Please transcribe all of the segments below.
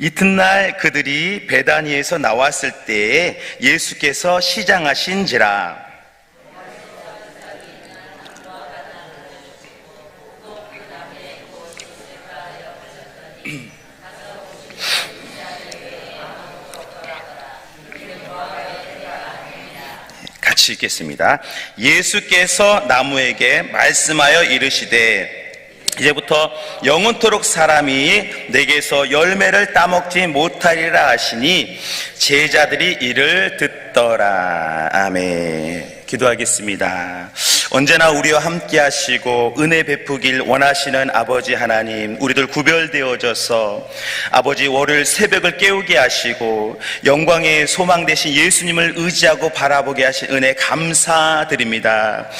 이튿날 그들이 베다니에서 나왔을 때에 예수께서 시장하신지라 같이 읽겠습니다. 예수께서 나무에게 말씀하여 이르시되 이제부터 영원토록 사람이 내게서 열매를 따먹지 못하리라 하시니 제자들이 이를 듣더라. 아멘. 기도하겠습니다. 언제나 우리와 함께 하시고 은혜 베푸길 원하시는 아버지 하나님, 우리들 구별되어져서 아버지 월요일 새벽을 깨우게 하시고 영광의 소망 되신 예수님을 의지하고 바라보게 하신 은혜 감사드립니다.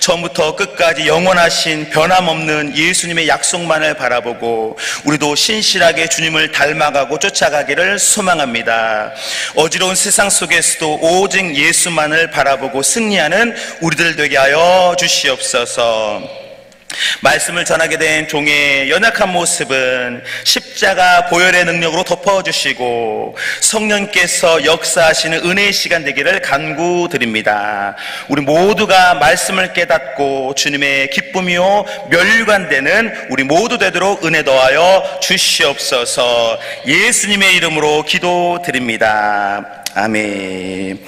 처음부터 끝까지 영원하신 변함없는 예수님의 약속만을 바라보고 우리도 신실하게 주님을 닮아가고 쫓아가기를 소망합니다. 어지러운 세상 속에서도 오직 예수만을 바라보고 승리하는 우리들 되게 하여 주시옵소서. 말씀을 전하게 된 종의 연약한 모습은 십자가 보혈의 능력으로 덮어주시고 성령께서 역사하시는 은혜의 시간 되기를 간구드립니다. 우리 모두가 말씀을 깨닫고 주님의 기쁨이요 멸관되는 우리 모두 되도록 은혜 더하여 주시옵소서 예수님의 이름으로 기도드립니다. 아멘.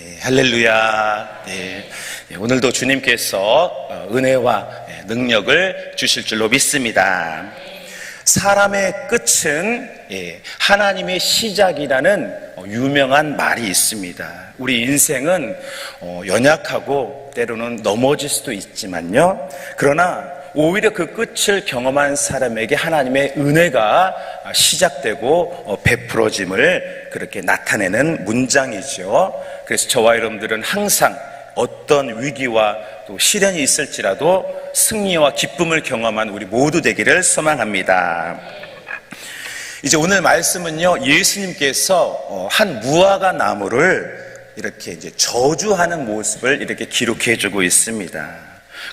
예, 할렐루야. 네. 예, 오늘도 주님께서 어, 은혜와 예, 능력을 주실 줄로 믿습니다. 사람의 끝은 예, 하나님의 시작이라는 어, 유명한 말이 있습니다. 우리 인생은 어, 연약하고 때로는 넘어질 수도 있지만요. 그러나 오히려 그 끝을 경험한 사람에게 하나님의 은혜가 시작되고 어, 베풀어짐을 그렇게 나타내는 문장이죠. 그래서 저와 여러분들은 항상 어떤 위기와 또 시련이 있을지라도 승리와 기쁨을 경험한 우리 모두 되기를 소망합니다. 이제 오늘 말씀은요, 예수님께서 어, 한 무화과 나무를 이렇게 이제 저주하는 모습을 이렇게 기록해 주고 있습니다.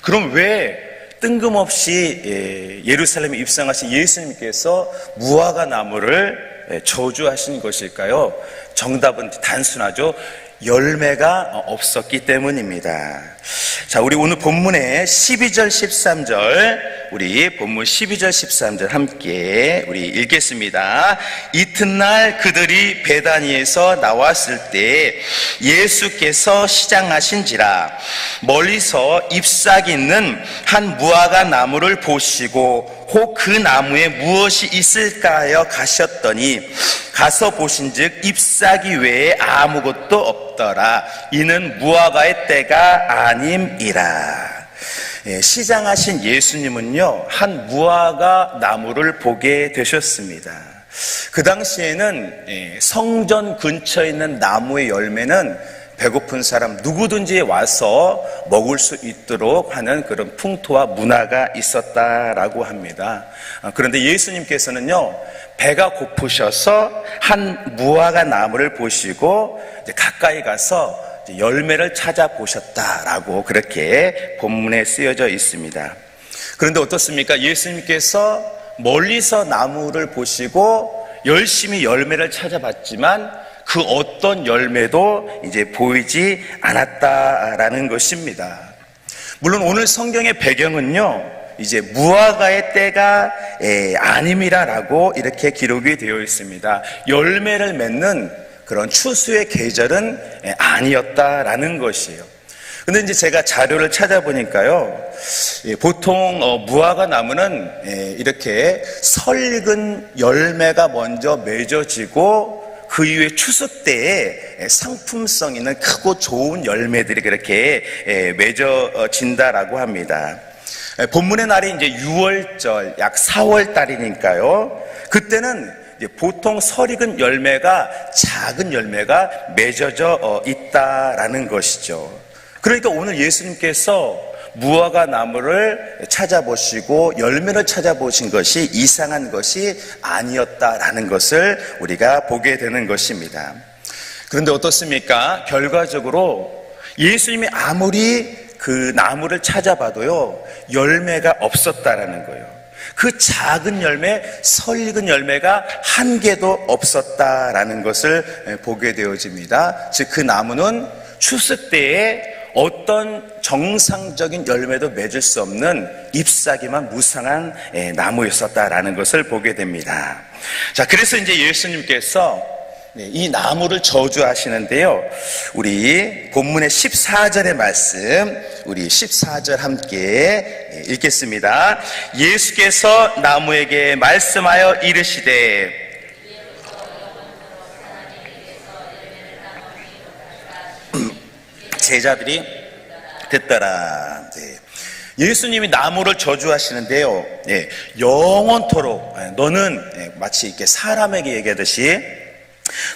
그럼 왜 뜬금없이 예, 예루살렘에 입성하신 예수님께서 무화과 나무를 예, 저주하신 것일까요? 정답은 단순하죠. 열매가 없었기 때문입니다. 자, 우리 오늘 본문의 12절, 13절, 우리 본문 12절, 13절 함께 우리 읽겠습니다. 이튿날 그들이 베다니에서 나왔을 때 예수께서 시장하신지라 멀리서 잎사귀 있는 한 무화과 나무를 보시고 혹 그 나무에 무엇이 있을까 하여 가셨더니 가서 보신즉 잎사귀 외에 아무것도 없더라. 이는 무화과의 때가 아님이라. 예, 시장하신 예수님은요 한 무화과 나무를 보게 되셨습니다. 그 당시에는 예, 성전 근처에 있는 나무의 열매는 배고픈 사람 누구든지 와서 먹을 수 있도록 하는 그런 풍토와 문화가 있었다라고 합니다. 아, 그런데 예수님께서는요, 배가 고프셔서 한 무화과 나무를 보시고 가까이 가서 열매를 찾아보셨다라고 그렇게 본문에 쓰여져 있습니다. 그런데 어떻습니까? 예수님께서 멀리서 나무를 보시고 열심히 열매를 찾아봤지만 그 어떤 열매도 이제 보이지 않았다라는 것입니다. 물론 오늘 성경의 배경은요, 이제 무화과의 때가 아님이라라고 이렇게 기록이 되어 있습니다. 열매를 맺는 그런 추수의 계절은 아니었다라는 것이에요. 근데 이제 제가 자료를 찾아보니까요, 보통 어, 무화과 나무는 이렇게 설익은 열매가 먼저 맺어지고 그 이후에 추수 때에 상품성 있는 크고 좋은 열매들이 그렇게 맺어진다라고 합니다. 본문의 날이 이제 6월절, 약 4월 달이니까요. 그때는 보통 설익은 열매가 작은 열매가 맺어져 어, 있다라는 것이죠. 그러니까 오늘 예수님께서 무화과 나무를 찾아보시고 열매를 찾아보신 것이 이상한 것이 아니었다라는 것을 우리가 보게 되는 것입니다. 그런데 어떻습니까? 결과적으로 예수님이 아무리 그 나무를 찾아봐도요, 열매가 없었다라는 거예요. 그 작은 열매, 설익은 열매가 한 개도 없었다라는 것을 예, 보게 되어집니다. 즉, 그 나무는 추수 때에 어떤 정상적인 열매도 맺을 수 없는 잎사귀만 무상한 예, 나무였었다라는 것을 보게 됩니다. 자, 그래서 이제 예수님께서 네, 이 나무를 저주하시는데요. 우리 본문의 14절의 말씀, 우리 14절 함께 예, 읽겠습니다. 예수께서 나무에게 말씀하여 이르시되 제자들이 듣더라. 네. 예수님이 나무를 저주하시는데요. 예, 영원토록 예, 너는 예, 마치 이렇게 사람에게 얘기하듯이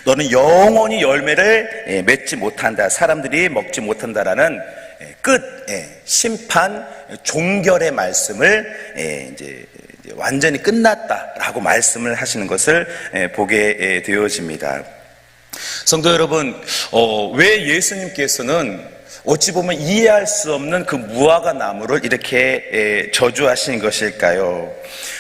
너는 영원히 열매를 예, 맺지 못한다. 사람들이 먹지 못한다라는 예, 끝 예, 심판 종결의 말씀을 예, 이제 완전히 끝났다라고 말씀을 하시는 것을 예, 보게 예, 되어집니다. 성도 여러분, 어, 왜 예수님께서는 어찌 보면 이해할 수 없는 그 무화과 나무를 이렇게 에, 저주하신 것일까요?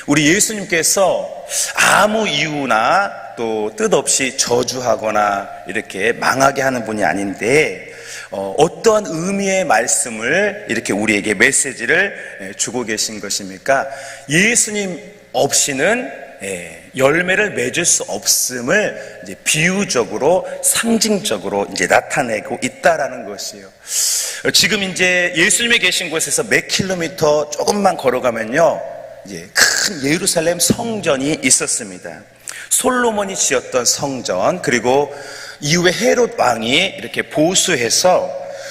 우리 예수님께서 아무 이유나 또 뜻없이 저주하거나 이렇게 망하게 하는 분이 아닌데 어, 어떠한 의미의 말씀을 이렇게 우리에게 메시지를 에, 주고 계신 것입니까? 예수님 없이는 예, 열매를 맺을 수 없음을 이제 비유적으로 상징적으로 이제 나타내고 있다라는 것이에요. 지금 이제 예수님이 계신 곳에서 몇 킬로미터 조금만 걸어가면요, 이제 큰 예루살렘 성전이 있었습니다. 솔로몬이 지었던 성전 그리고 이후에 헤롯 왕이 이렇게 보수해서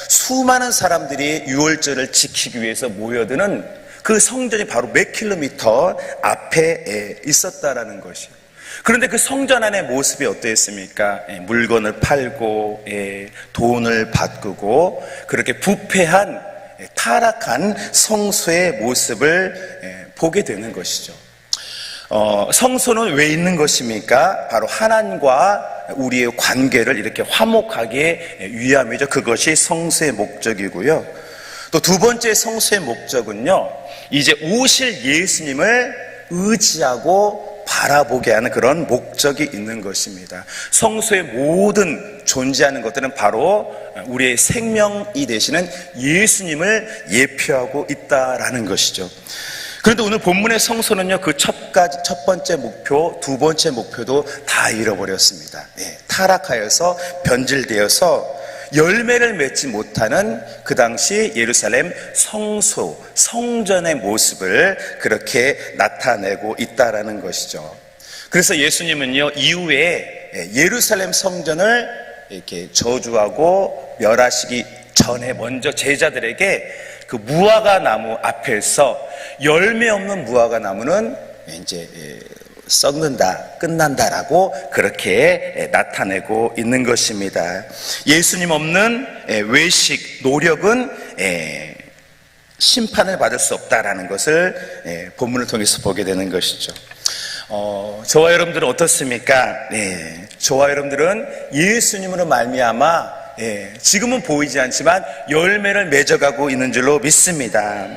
수많은 사람들이 유월절을 지키기 위해서 모여드는 그 성전이 바로 몇 킬로미터 앞에 있었다라는 것이요. 그런데 그 성전 안의 모습이 어떠했습니까? 예, 물건을 팔고 예, 돈을 바꾸고 그렇게 부패한 예, 타락한 성소의 모습을 보게 되는 것이죠. 어, 성소는 왜 있는 것입니까? 바로 하나님과 우리의 관계를 이렇게 화목하게 위함이죠. 그것이 성소의 목적이고요. 또 두 번째 성소의 목적은요. 이제 오실 예수님을 의지하고 바라보게 하는 그런 목적이 있는 것입니다. 성소의 모든 존재하는 것들은 바로 우리의 생명이 되시는 예수님을 예표하고 있다라는 것이죠. 그런데 오늘 본문의 성소는요, 그 첫 가지, 첫 번째 목표, 두 번째 목표도 다 잃어버렸습니다. 예, 타락하여서 변질되어서 열매를 맺지 못하는 그 당시 예루살렘 성소, 성전의 모습을 그렇게 나타내고 있다라는 것이죠. 그래서 예수님은요, 이후에 예루살렘 성전을 이렇게 저주하고 멸하시기 전에 먼저 제자들에게 그 무화과 나무 앞에서 열매 없는 무화과 나무는 이제 썩는다, 끝난다라고 그렇게 나타내고 있는 것입니다. 예수님 없는 외식, 노력은 심판을 받을 수 없다라는 것을 본문을 통해서 보게 되는 것이죠. 어, 저와 여러분들은 어떻습니까? 네, 저와 여러분들은 예수님으로 말미암아 예, 지금은 보이지 않지만 열매를 맺어가고 있는 줄로 믿습니다.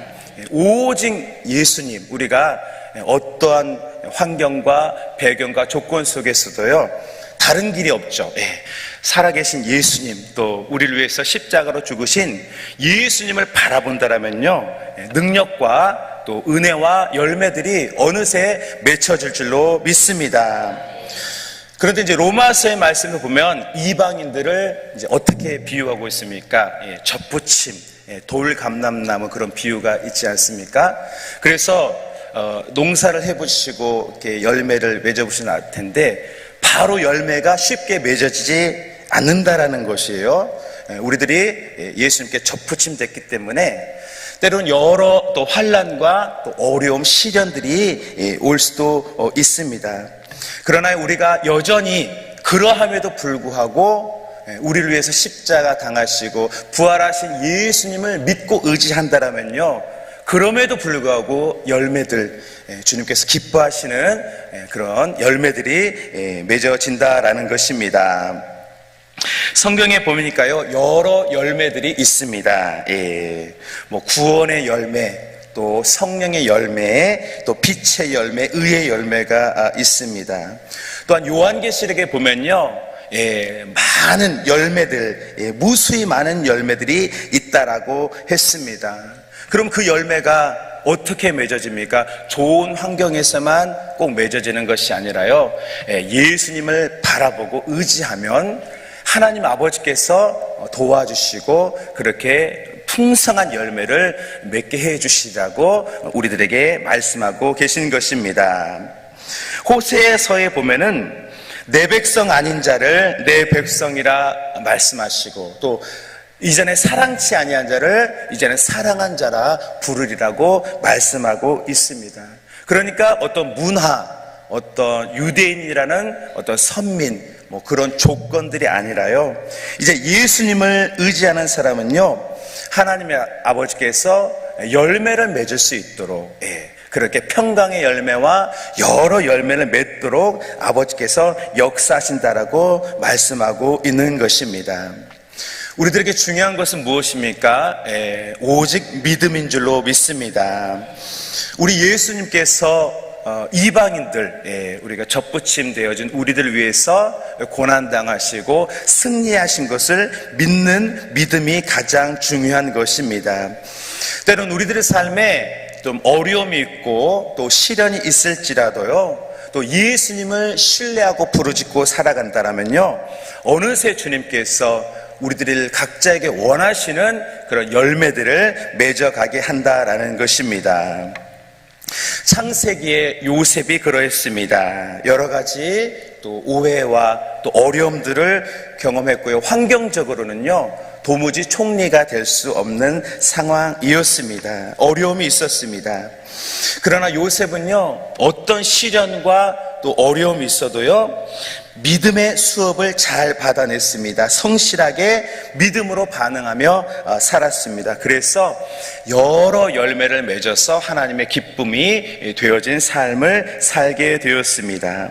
오직 예수님, 우리가 어떠한 환경과 배경과 조건 속에서도요, 다른 길이 없죠. 예. 살아계신 예수님, 또 우리를 위해서 십자가로 죽으신 예수님을 바라본다라면요, 예, 능력과 또 은혜와 열매들이 어느새 맺혀질 줄로 믿습니다. 그런데 이제 로마서의 말씀을 보면 이방인들을 이제 어떻게 비유하고 있습니까? 예, 접붙임, 예, 돌 감람나무 그런 비유가 있지 않습니까? 그래서 어, 농사를 해보시고 이렇게 열매를 맺어보시면 알 텐데 바로 열매가 쉽게 맺어지지 않는다라는 것이에요. 예, 우리들이 예수님께 접붙임됐기 때문에 때로는 여러 또 환란과 또 어려움, 시련들이 예, 올 수도 어, 있습니다. 그러나 우리가 여전히 그러함에도 불구하고 예, 우리를 위해서 십자가 당하시고 부활하신 예수님을 믿고 의지한다라면요. 그럼에도 불구하고 열매들 예, 주님께서 기뻐하시는 예, 그런 열매들이 예, 맺어진다라는 것입니다. 성경에 보니까요 여러 열매들이 있습니다. 예, 뭐 구원의 열매, 또 성령의 열매, 또 빛의 열매, 의의 열매가 아, 있습니다. 또한 요한계시록에 보면요. 예, 많은 열매들, 예, 무수히 많은 열매들이 있다라고 했습니다. 그럼 그 열매가 어떻게 맺어집니까? 좋은 환경에서만 꼭 맺어지는 것이 아니라요. 예, 예수님을 바라보고 의지하면 하나님 아버지께서 도와주시고 그렇게 풍성한 열매를 맺게 해 주시라고 우리들에게 말씀하고 계신 것입니다. 호세서에 보면은 내 백성 아닌 자를 내 백성이라 말씀하시고 또 이전에 사랑치 아니한 자를 이제는 사랑한 자라 부르리라고 말씀하고 있습니다. 그러니까 어떤 문화, 어떤 유대인이라는 어떤 선민, 뭐 그런 조건들이 아니라요. 이제 예수님을 의지하는 사람은요, 하나님의 아버지께서 열매를 맺을 수 있도록, 예, 그렇게 평강의 열매와 여러 열매를 맺도록 아버지께서 역사하신다라고 말씀하고 있는 것입니다. 우리들에게 중요한 것은 무엇입니까? 예, 오직 믿음인 줄로 믿습니다. 우리 예수님께서 어, 이방인들, 예, 우리가 접붙임 되어진 우리들 위해서 고난 당하시고 승리하신 것을 믿는 믿음이 가장 중요한 것입니다. 때론 우리들의 삶에 좀 어려움이 있고 또 시련이 있을지라도요, 또 예수님을 신뢰하고 부르짖고 살아간다라면요, 어느새 주님께서 우리들을 각자에게 원하시는 그런 열매들을 맺어가게 한다라는 것입니다. 창세기의 요셉이 그러했습니다. 여러 가지 또 오해와 또 어려움들을 경험했고요. 환경적으로는요, 도무지 총리가 될 수 없는 상황이었습니다. 어려움이 있었습니다. 그러나 요셉은요, 어떤 시련과 또 어려움이 있어도요, 믿음의 수업을 잘 받아냈습니다. 성실하게 믿음으로 반응하며 어, 살았습니다. 그래서 여러 열매를 맺어서 하나님의 기쁨이 되어진 삶을 살게 되었습니다.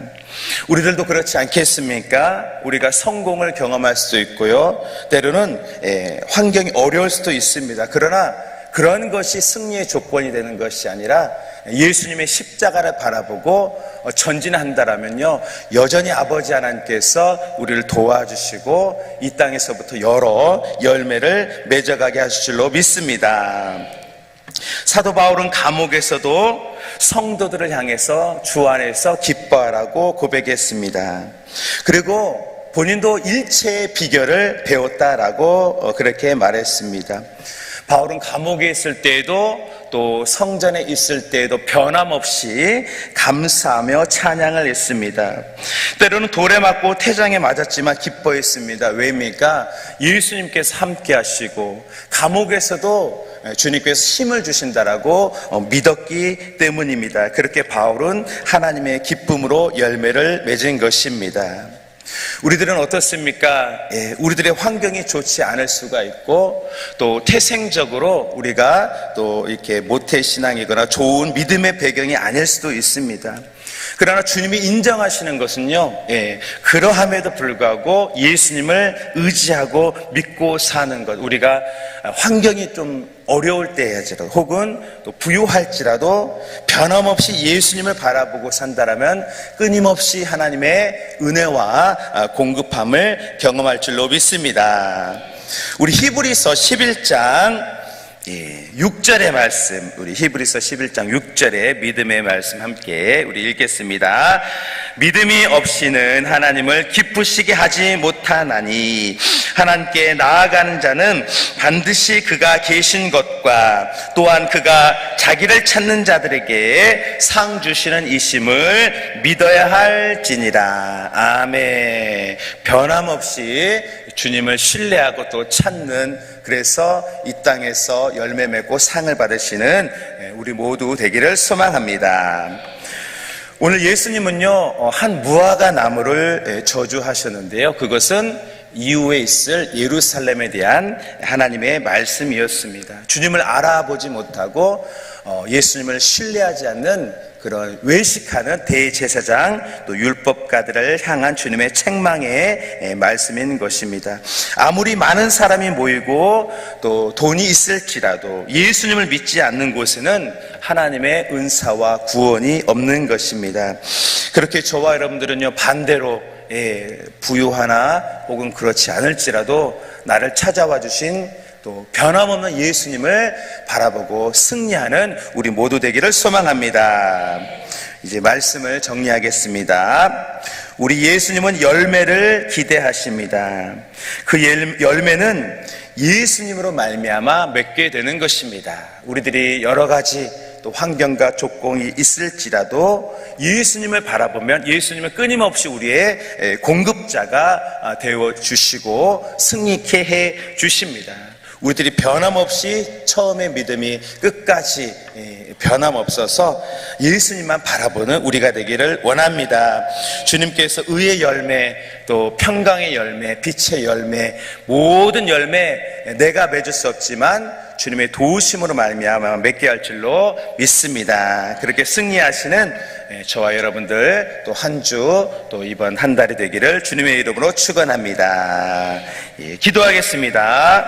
우리들도 그렇지 않겠습니까? 우리가 성공을 경험할 수도 있고요. 때로는 예, 환경이 어려울 수도 있습니다. 그러나 그런 것이 승리의 조건이 되는 것이 아니라 예수님의 십자가를 바라보고 전진한다라면요 여전히 아버지 하나님께서 우리를 도와주시고 이 땅에서부터 여러 열매를 맺어가게 하실 줄로 믿습니다. 사도 바울은 감옥에서도 성도들을 향해서 주 안에서 기뻐하라고 고백했습니다. 그리고 본인도 일체의 비결을 배웠다라고 그렇게 말했습니다. 바울은 감옥에 있을 때에도 또 성전에 있을 때에도 변함없이 감사하며 찬양을 했습니다. 때로는 돌에 맞고 태장에 맞았지만 기뻐했습니다. 왜입니까? 예수님께서 함께 하시고 감옥에서도 주님께서 힘을 주신다라고 믿었기 때문입니다. 그렇게 바울은 하나님의 기쁨으로 열매를 맺은 것입니다. 우리들은 어떻습니까? 예, 우리들의 환경이 좋지 않을 수가 있고 또 태생적으로 우리가 또 이렇게 모태 신앙이거나 좋은 믿음의 배경이 아닐 수도 있습니다. 그러나 주님이 인정하시는 것은요, 예, 그러함에도 불구하고 예수님을 의지하고 믿고 사는 것. 우리가 환경이 좀 어려울 때야지라도 혹은 또 부유할지라도 변함없이 예수님을 바라보고 산다라면 끊임없이 하나님의 은혜와 공급함을 경험할 줄로 믿습니다. 우리 히브리서 11장 예, 6절의 말씀, 우리 히브리서 11장 6절의 믿음의 말씀 함께 우리 읽겠습니다. 믿음이 없이는 하나님을 기쁘시게 하지 못하나니 하나님께 나아가는 자는 반드시 그가 계신 것과 또한 그가 자기를 찾는 자들에게 상 주시는 이심을 믿어야 할지니라. 아멘. 변함없이 주님을 신뢰하고 또 찾는 그래서 이 땅에서 열매 맺고 상을 받으시는 우리 모두 되기를 소망합니다. 오늘 예수님은요, 어, 한 무화과 나무를 저주하셨는데요. 그것은 이후에 있을 예루살렘에 대한 하나님의 말씀이었습니다. 주님을 알아보지 못하고 어, 예수님을 신뢰하지 않는 그런 외식하는 대제사장 또 율법가들을 향한 주님의 책망의 예, 말씀인 것입니다. 아무리 많은 사람이 모이고 또 돈이 있을지라도 예수님을 믿지 않는 곳에는 하나님의 은사와 구원이 없는 것입니다. 그렇게 저와 여러분들은요 반대로 예, 부유하나 혹은 그렇지 않을지라도 나를 찾아와 주신 또 변함없는 예수님을 바라보고 승리하는 우리 모두 되기를 소망합니다. 이제 말씀을 정리하겠습니다. 우리 예수님은 열매를 기대하십니다. 그 열- 열매는 예수님으로 말미암아 맺게 되는 것입니다. 우리들이 여러 가지 또 환경과 조건이 있을지라도 예수님을 바라보면 예수님은 끊임없이 우리의 에, 공급자가 되어 주시고 승리케 해 주십니다. 우리들이 변함없이 처음의 믿음이 끝까지 예, 변함없어서 예수님만 바라보는 우리가 되기를 원합니다. 주님께서 의의 열매, 또 평강의 열매, 빛의 열매, 모든 열매 내가 맺을 수 없지만 주님의 도우심으로 말미암아 맺게 할 줄로 믿습니다. 그렇게 승리하시는 예, 저와 여러분들 또 한 주 또 이번 한 달이 되기를 주님의 이름으로 축원합니다. 예, 기도하겠습니다.